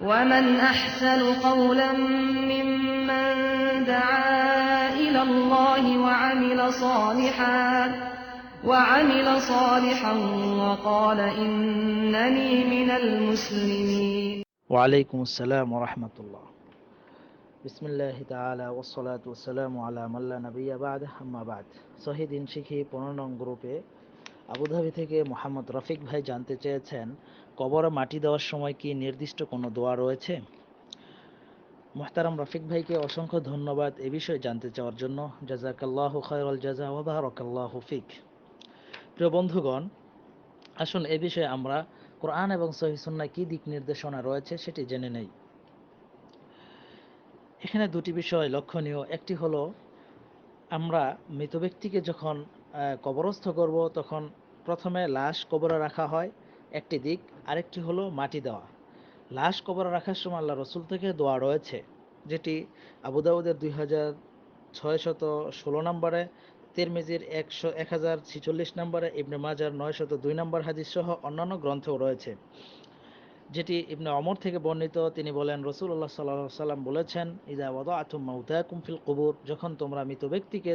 ومن أحسن قولا ممن دعا إلى الله وعمل صالحا وعمل صالحا وقال إنني من المسلمين ওয়ালাইকুম আসসালাম ওরহমতুল্লাহ বিসমিল্লাহ তাআলা ওসলাত ওসালাম আলা মাল্লা নবিয়া বাদ আম্মা বাদ শহীদিন শিখি পনেরো নং গ্রুপে আবুধাবি থেকে মোহাম্মদ রফিক ভাই জানতে চেয়েছেন, কবরে মাটি দেওয়ার সময় কি নির্দিষ্ট কোনো দোয়া রয়েছে? মোহতারাম রফিক ভাইকে অসংখ্য ধন্যবাদ এ বিষয়ে জানতে চাওয়ার জন্য। জাজাকাল্লাহ খায়রুল জাজা ওবাহরকাল্লাহ ফিক। প্রিয় বন্ধুগণ, আসুন এ বিষয়ে আমরা কোরআন এবং সহি সুন্নায় কি দিক নির্দেশনা রয়েছে সেটি জেনে নেই। এখানে দুটি বিষয় লক্ষণীয়। একটি হলো, আমরা মৃত ব্যক্তিকে যখন কবরস্থ করব, তখন প্রথমে লাশ কবরে রাখা হয় একটি দিক, আরেকটি হলো মাটি দেওয়া। লাশ কবরে রাখার সময় আল্লাহ রসুল থেকে দোয়া রয়েছে, যেটি আবু দাউদের দুই হাজার ছয়শত ষোলো নম্বরে, তিরমিজির একশো, এক হাজার ছিচল্লিশ নম্বরে, ইবনে মাজার নয়শত দুই নম্বর হাদিস সহ অন্যান্য গ্রন্থও রয়েছে। যেটি ইবনে অমর থেকে বর্ণিত, তিনি বলেন রসুল্লাহ সাল্লাহ সাল্লাম বলেছেন ইদা ওদা আতুম মাউতাকুম ফিল কবুর যখন তোমরা মৃত ব্যক্তিকে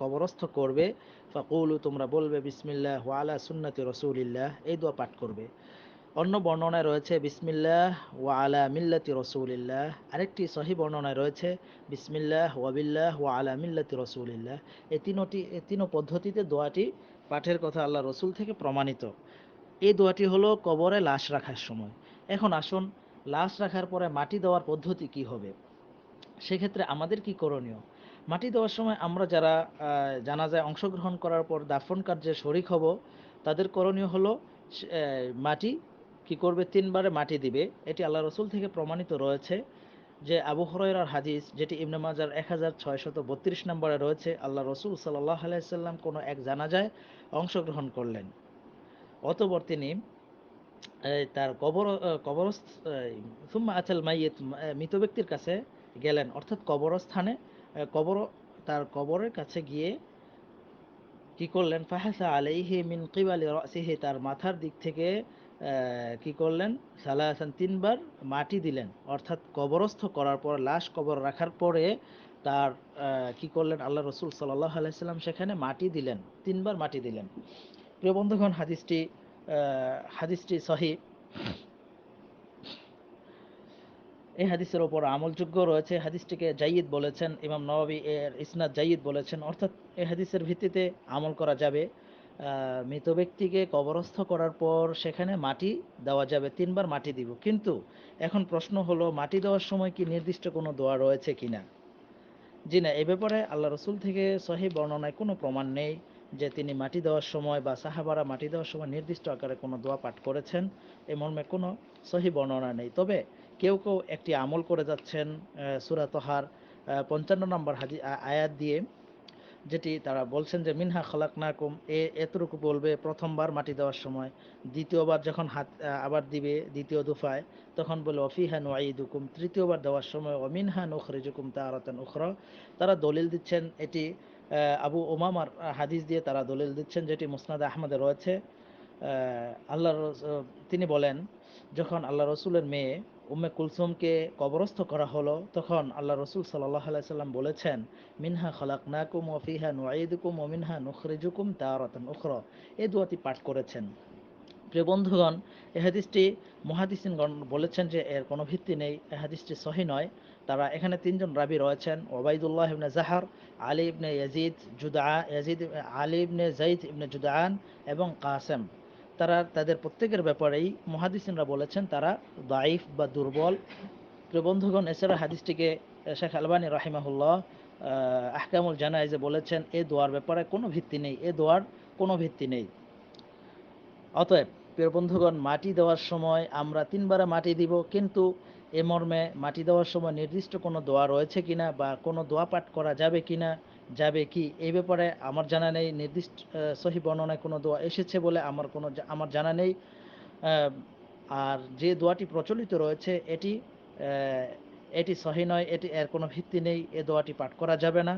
কবরস্থ করবে, ফাকুলু, তোমরা বলবে, বিসমিল্লাহ ওয়ালা সুন্নতি রসুলিল্লাহ এই দোয়া পাঠ করবে। অন্য বর্ণনায় রয়েছে, বিসমিল্লাহ ওয়া আলা মিল্লাতি রসুলিল্লাহ আরেকটি সহি বর্ণনায় রয়েছে, বিসমিল্লাহ ওয়াবিল্লাহ ওয়া আলা মিল্লাতি রসুলিল্লাহ এই তিনটি এই তিনো পদ্ধতিতে দোয়াটি পাঠের কথা আল্লাহ রসুল থেকে প্রমাণিত। এই দোয়াটি হলো কবরে লাশ রাখার সময়। এখন আসুন, লাশ রাখার পরে মাটি দেওয়ার পদ্ধতি কি হবে? সেক্ষেত্রে আমাদের কি করণীয়? মাটি দেওয়ার সময় আমরা যারা জানাজায় অংশগ্রহণ করার পর দাফন কার্যে শরিক হব, তাদের করণীয় হলো মাটি কি করবে? তিনবারে মাটি দিবে। এটি আল্লাহ রসুল থেকে প্রমাণিত রয়েছে যে আবু হরাইরার হাদিস, যেটি ইবনে মাজার এক হাজার ছয়শত বত্রিশ নম্বরে রয়েছে, আল্লাহ রসুল সাল্লাহ আলাইসাল্লাম কোনো এক জানাজায় অংশগ্রহণ করলেন। অতপর তিনি তার কবর কবরস্থ সুম্মা আচাল মাইয়েত মৃত ব্যক্তির কাছে গেলেন। অর্থাৎ কবরস্থানে কবর, তার কবরের কাছে গিয়ে কি করলেন? ফাহাসা আলাইহি মিন কিবালি রাসিহি, তার মাথার দিক থেকে কি করলেন? সালাসান তিনবার মাটি দিলেন। অর্থাৎ কবরস্থ করার পর, লাশ কবর রাখার পরে তার কি করলেন? আল্লাহ রসুল সাল্লাহ আলাইসাল্লাম সেখানে মাটি দিলেন, তিনবার মাটি দিলেন। প্রিয় বন্ধুগণ, হাদিসটি হাদিসটি সহি। এই হাদিসের ওপর আমলযোগ্য রয়েছে। হাদিসটিকে জাইদ বলেছেন, ইমাম নওয়াবী এর ইসনাদ জাইদ বলেছেন। অর্থাৎ এই হাদিসের ভিত্তিতে আমল করা যাবে। মৃত ব্যক্তিকে কবরস্থ করার পর সেখানে মাটি দেওয়া যাবে। তিনবার মাটি দিব। কিন্তু এখন প্রশ্ন হলো, মাটি দেওয়ার সময় কি নির্দিষ্ট কোনো দোয়া রয়েছে কিনা? জি না, এ ব্যাপারে আল্লাহ রসুল থেকে সহি বর্ণনায় কোনো প্রমাণ নেই। যে তিনি মাটি দেওয়ার সময় বা সাহাবারা মাটি দেওয়ার সময় নির্দিষ্ট আকারে কোনো দোয়া পাঠ করেছেন, এ মর্মে কোনো সহি বর্ণনা নেই। তবে কেউ কেউ একটি আমল করে যাচ্ছেন সুরা তোহার পঞ্চান্ন নম্বর আ- আয়াত দিয়ে, যেটি তারা বলছেন যে, মিনহা খলাক নাকুম এ, এতটুকু বলবে, প্রথমবার মাটি দেওয়ার সময়, দ্বিতীয়বার যখন হাত আবার দিবে, দ্বিতীয় দুফায়, তখন বলে অফিহা নুকুম তৃতীয়বার দেওয়ার সময় অমিনহা নুখরিজুকুম তারাতান উখরা তারা দলিল দিচ্ছেন, এটি আবু ওমামার হাদিস দিয়ে তারা দলিল দিচ্ছেন, যেটি মুসনাদ আহমদে রয়েছে। আল্লাহ তিনি বলেন, যখন আল্লাহ রসুলের মেয়ে উম্মে কুলসুমকে কবরস্থ করা হলো, তখন আল্লাহ রসুল সাল্লাহ সাল্লাম বলেছেন, মিনহা খলাকনাকুম ওফিহা নুয়াইদুকুম ও মিনহা নুখরিজুকুম তারতন উখর। এ দুয়াটি পাঠ করেছেন। প্রিয় বন্ধুগণ এ হাদিসটি মহাদিসিনগণ বলেছেন যে এর কোনো ভিত্তি নেই এ হাদিসটি সহি নয়। তারা এখানে তিনজন রাবি রয়েছেন ওবাইদুল্লাহ ইবনে জাহার আলী ইবনে ইয়াজিদ জুদা ইয়াজিদ আলী ইবনে জাইদ ইবনে জুদান এবং কাসেম। তারা তাদের প্রত্যেকের ব্যাপারেই মহাদিসিনরা বলেছেন তারা দাইফ বা দুর্বল। প্রিয় বন্ধুগণ এছাড়া হাদিসটিকে শেখ আলবানী রাহিমাহুল্লাহ আহ, আহকামুল জানাইজে বলেছেন এ দোয়ার ব্যাপারে কোনো ভিত্তি নেই এ দোয়ার কোনো ভিত্তি নেই। অতএব প্রিয় বন্ধুগণ, মাটি দেওয়ার সময় আমরা তিনবারে মাটি দিব, কিন্তু এ মর্মে মাটি দেওয়ার সময় নির্দিষ্ট কোনো দোয়া রয়েছে কিনা বা কোনো দোয়া পাঠ করা যাবে কিনা, যাবে কি এই ব্যাপারে আমার জানা নেই। নির্দিষ্ট সহি বর্ণনায় কোনো দোয়া এসেছে বলে আমার কোনো আমার জানা নেই। আর যে দোয়াটি প্রচলিত রয়েছে, এটি এটি সহি নয়, এটি, এর কোনো ভিত্তি নেই, এ দোয়াটি পাঠ করা যাবে না।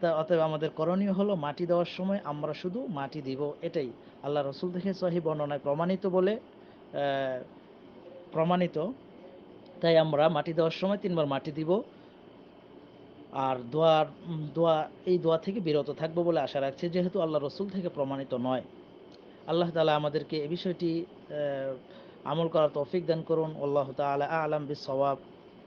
তা অতএব আমাদের করণীয় হলো মাটি দেওয়ার সময় আমরা শুধু মাটি দিব, এটাই। আল্লাহ রসুল থেকে সহি বর্ণনায় প্রমাণিত বলে প্রমাণিত। তাই আমরা মাটি দেওয়ার সময় তিনবার মাটি দিব। আর দোয়ার দোয়া, এই দোয়া থেকে বিরত থাকব বলে আশা রাখছি, যেহেতু আল্লাহ রসুল থেকে প্রমাণিত নয়। আল্লাহ তালা আমাদেরকে এ বিষয়টি আমল করার তৌফিক দান করুন। আল্লাহ তালা আলাম বিস